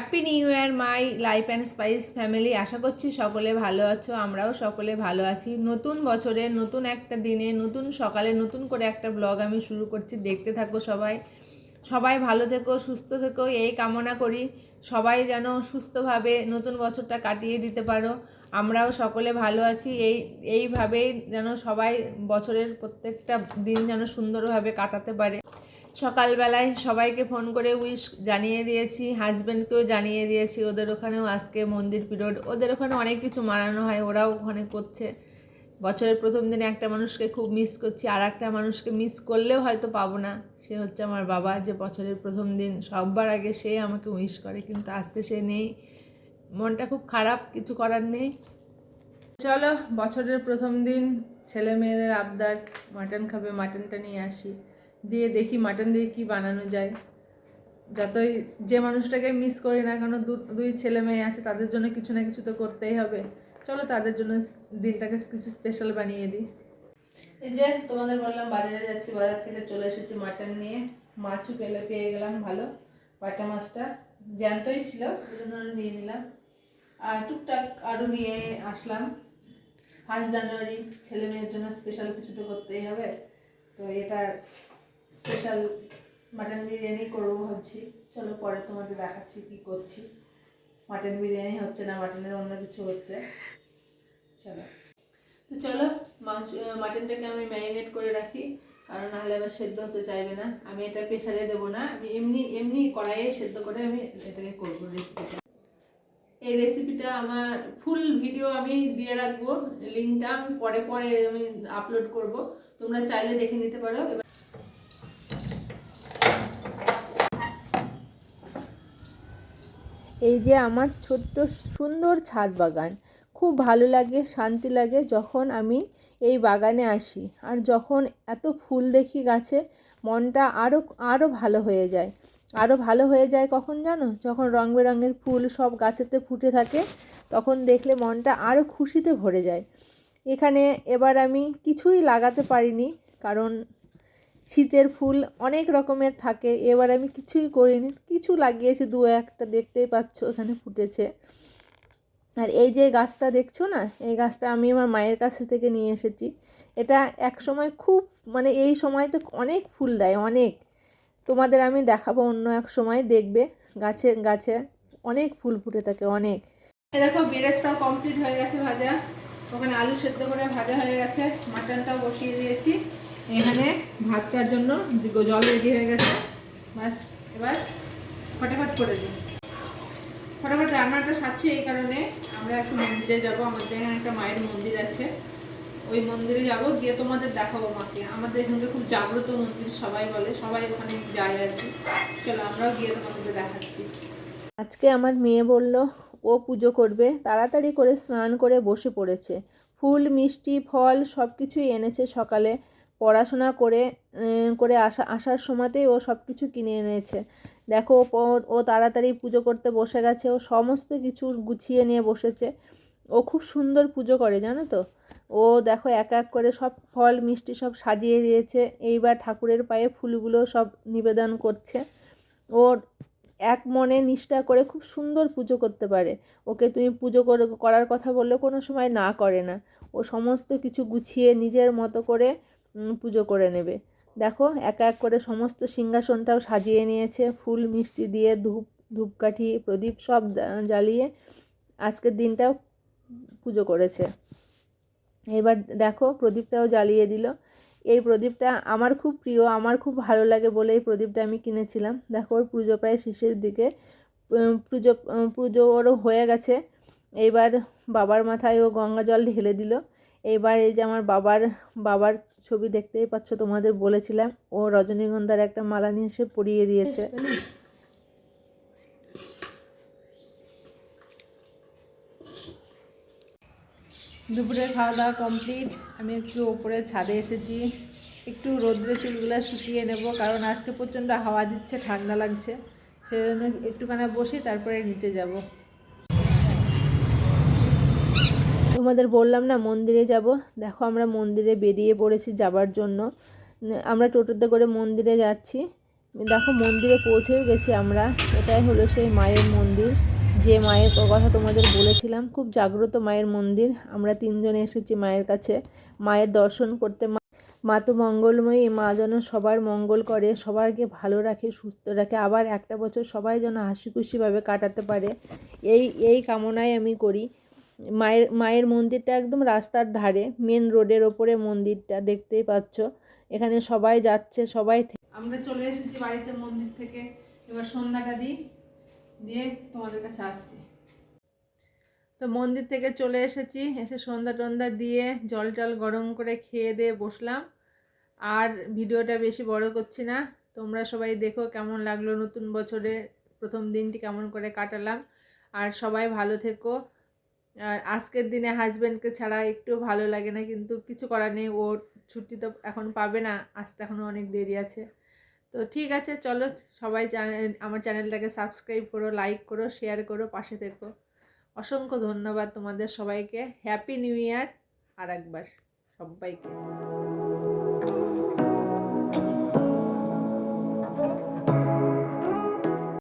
Happy new year my life and spice family আশা করছি সকলে ভালো আছো, আমরাও সকলে ভালো আছি। নতুন বছরে, নতুন একটা দিনে, নতুন সকালে নতুন করে একটা ব্লগ আমি শুরু করছি। দেখতে থাকো সবাই। সবাই ভালো থেকো, সুস্থ থেকো, এই কামনা করি। সবাই যেন সুস্থভাবে নতুন বছরটা কাটিয়ে দিতে পারো। আমরাও সকলে ভালো আছি। এই, এইভাবেই যেন সবাই বছরের প্রত্যেকটা দিন যেন সুন্দরভাবে কাটাতে পারে। সকালবেলায় সবাইকে ফোন করে উইশ জানিয়ে দিয়েছি হাজব্যান্ডকেও জানিয়ে দিয়েছি, ওদের ওখানেও আজকে মন্দির পিরিয়ড, ওদের ওখানে অনেক কিছু মানানো হয়, ওরাও ওখানে করছে। বছরের প্রথম দিনে একটা মানুষকে খুব মিস করছি আর একটা মানুষকে মিস করলেও হয়তো পাবো না। সে হচ্ছে আমার বাবা, যে বছরের প্রথম দিন, সববার আগে সে আমাকে উইশ করে, কিন্তু আজকে সে নেই। মনটা খুব খারাপ, কিছু করার নেই। চলো, বছরের প্রথম দিন ছেলে মেয়েদের আবদার, মাটন খাবে, মাটনটা নিয়ে আসি। দিয়ে দেখি মাটন দিয়ে কি বানানো যায়। যতই যে মানুষটাকে মিস করি না কেন দুই ছেলে মেয়ে আছে, তাদের জন্য কিছু না কিছু তো করতেই হবে। চলো তাদের জন্য দিনটাকে কিছু স্পেশাল বানিয়ে দিই। এই যে তোমাদের বললাম, বাজারে যাচ্ছি, বাজার থেকে চলে এসেছি মাটন নিয়ে। মাছও পেলে পেয়ে গেলাম, ভালো। বাটা মাছটা জ্যান্তই ছিল জন্য নিয়ে নিলাম। আর টুকটাক আরও নিয়ে আসলাম। ফার্স্ট জানুয়ারি, ছেলে মেয়ের জন্য স্পেশাল কিছু তো করতেই হবে। তো এটা স্পেশাল মাটন বিরিয়ানি করব ভাবছি। চলো পরে তোমাদের দেখাচ্ছি কি করছি। মাটন বিরিয়ানি হচ্ছে না মাটনের অন্য কিছু হচ্ছে। চলো। তো চলো মাংস মাটনটাকে আমি ম্যারিনেট করে রাখি। কারণ নাহলে আবার সেদ্ধ হতে চাইবে না। আমি এটা প্রেশারে দেবো না। আমি এমনি এমনি কড়াইয়ে সেদ্ধ করে আমি এটাকে করব রেসিপিটা এই রেসিপিটা আমার ফুল ভিডিও আমি দিয়ে রাখব। লিঙ্কটা আমি পরে পরে আমি আপলোড করব। তোমরা চাইলে দেখে নিতে পারো। এবার এই যে আমার ছোট্ট সুন্দর ছাদ বাগান। খুব ভালো লাগে, শান্তি লাগে যখন আমি এই বাগানে আসি। আর যখন এত ফুল দেখি গাছে, মনটা আরও আরও ভালো হয়ে যায়। আরও ভালো হয়ে যায় কখন জানো? যখন রং বেরঙের ফুল সব গাছেতে ফুটে থাকে, তখন দেখলে মনটা আরও খুশিতে ভরে যায়। এখানে এবার আমি কিছুই লাগাতে পারিনি, কারণ শীতের ফুল অনেক রকমের থাকে। এবার আমি কিছুই করিনি। কিছু লাগিয়েছি, দু একটা দেখতেই পাচ্ছ এখানে ফুটেছে। আর এই যে গাছটা দেখছ না? এই গাছটা আমি আমার মায়ের কাছে থেকে নিয়ে এসেছি। এটা এক সময় খুব মানে এই সময় তো অনেক ফুল দেয়, অনেক। তোমাদের আমি দেখাবো অন্য এক সময়, দেখবে। গাছে গাছে অনেক ফুল ফুটে থাকে, অনেক। দেখো, বেরেস্তাও কমপ্লিট হয়ে গেছে ভাজা। ওখানে আলু সেদ্ধ করে ভাজা হয়ে গেছে। মাটনটাও বসিয়ে দিয়েছি। এখানে ভাতটার জন্য জল রেডি হয়ে গেছে। বাস, এবার ফটাফট করে দিই। ফটাফট রান্নাটা সারছি এই কারণে। আমরা একটু মন্দিরে যাব। আমাদের এখানে একটা মায়ের মন্দির আছে। ওই মন্দিরে যাব। গিয়ে তোমাদের দেখাবো মাকে। আমাদের এখানে খুব জাগ্রত মন্দির সবাই বলে। সবাই ওখানে যায় আর কি। চলো আমরাও গিয়ে তোমাদের দেখাচ্ছি। আজকে আমার মেয়ে বলল, ও পুজো করবে। তাড়াতাড়ি করে স্নান করে বসে পড়েছে। ফুল, মিষ্টি, ফল সব কিছুই এনেছে সকালে। পড়াশোনা করে করে আসা, আসার সময়তেই ও সব কিছু কিনে এনেছে। দেখো, ও ও তাড়াতাড়ি পুজো করতে বসে গেছে, ও সমস্ত কিছু গুছিয়ে নিয়ে বসেছে। ও খুব সুন্দর পুজো করে, জানো তো? ও দেখো, এক এক করে সব ফল, মিষ্টি সব সাজিয়ে দিয়েছে। এইবার ঠাকুরের পায়ে ফুলগুলো সব নিবেদন করছে। ওর এক মনে নিষ্ঠা করে খুব সুন্দর পুজো করতে পারে। ওকে তুমি পুজো করে, করার কথা বললে কোনো সময় না করে না। ও সমস্ত কিছু গুছিয়ে নিজের মতো করে পুজো করে নেবে। দেখো, এক এক করে সমস্ত সিংহাসনটাও সাজিয়ে নিয়েছে। ফুল, মিষ্টি দিয়ে ধূপ, ধূপকাঠি, প্রদীপ সব জ্বালিয়ে আজকের দিনটাও পুজো করেছে। এবার দেখো, প্রদীপটাও জ্বালিয়ে দিল। এই প্রদীপটা আমার খুব প্রিয়, আমার খুব ভালো লাগে বলে এই প্রদীপটা আমি কিনেছিলাম। দেখো, ওর পুজো প্রায় শেষের দিকে পুজো পুজো ওরও হয়ে গেছে। এইবার বাবার মাথায় ও গঙ্গা জল ঢেলে দিল। এইবার এই যে আমার বাবার বাবার ছবি দেখতেই পাচ্ছ, তোমাদের বলেছিলাম, ও রজনীগন্ধার একটা মালা নিয়ে এসে পরিয়ে দিয়েছে। দুপুরে খাওয়া দাওয়া কমপ্লিট আমি একটু ওপরে ছাদে এসেছি। একটু রোদ্রে চুলগুলো শুকিয়ে নেব, কারণ আজকে প্রচণ্ড হাওয়া দিচ্ছে, ঠান্ডা লাগছে। সেজন্য একটুখানি বসি, তারপরে নিচে যাব। তোমাদের বললাম না, মন্দিরে যাব। দেখো আমরা মন্দিরে বেরিয়ে পড়েছি যাবার জন্য। আমরা টোটোতে করে মন্দিরে যাচ্ছি। দেখো মন্দিরে পৌঁছেও গেছি আমরা। এটাই হলো সেই মায়ের মন্দির। যে মায়ের কথা তোমাদের বলেছিলাম, খুব জাগ্রত মায়ের মন্দির। আমরা তিনজনে এসেছি মায়ের কাছে। মায়ের দর্শন করতে মা- তো মঙ্গলময়ী, মা যেন সবার মঙ্গল করে সবাইকে ভালো রাখে, সুস্থ রাখে। আবার একটা বছর সবাই যেন হাসি খুশিভাবে কাটাতে পারে। এই এই কামনাই আমি করি। মায়ের মায়ের মন্দিরটা একদম রাস্তার ধারে মেন রোডের ওপরে মন্দিরটা দেখতেই পাচ্ছ। এখানে সবাই যাচ্ছে, সবাই আমরা চলে এসেছি বাড়িতে মন্দির থেকে। এবার সন্ধ্যাটা দিই, দিয়ে তোমাদের কাছে আসছি। তো মন্দির থেকে চলে এসেছি, এসে সন্ধ্যা টন্ধা দিয়ে জল টল গরম করে খেয়ে দিয়ে বসলাম। আর ভিডিওটা বেশি বড় করছি না, তোমরা সবাই দেখো কেমন লাগল নতুন বছরে প্রথম দিনটি কেমন করে কাটালাম। আর সবাই ভালো থেকো আর আজকের দিনে হাজব্যান্ডকে ছাড়া একটু ভালো লাগে না, কিন্তু কিছু করার নেই। ওর ছুটি তো এখন পাবে না, আসতে এখনও অনেক দেরি আছে। তো ঠিক আছে, চলো সবাই চ্যানেল আমার চ্যানেলটাকে সাবস্ক্রাইব করো লাইক করো শেয়ার করো, পাশে থেকো। অসংখ্য ধন্যবাদ তোমাদের সবাইকে। হ্যাপি নিউ ইয়ার আর একবার সবাইকে।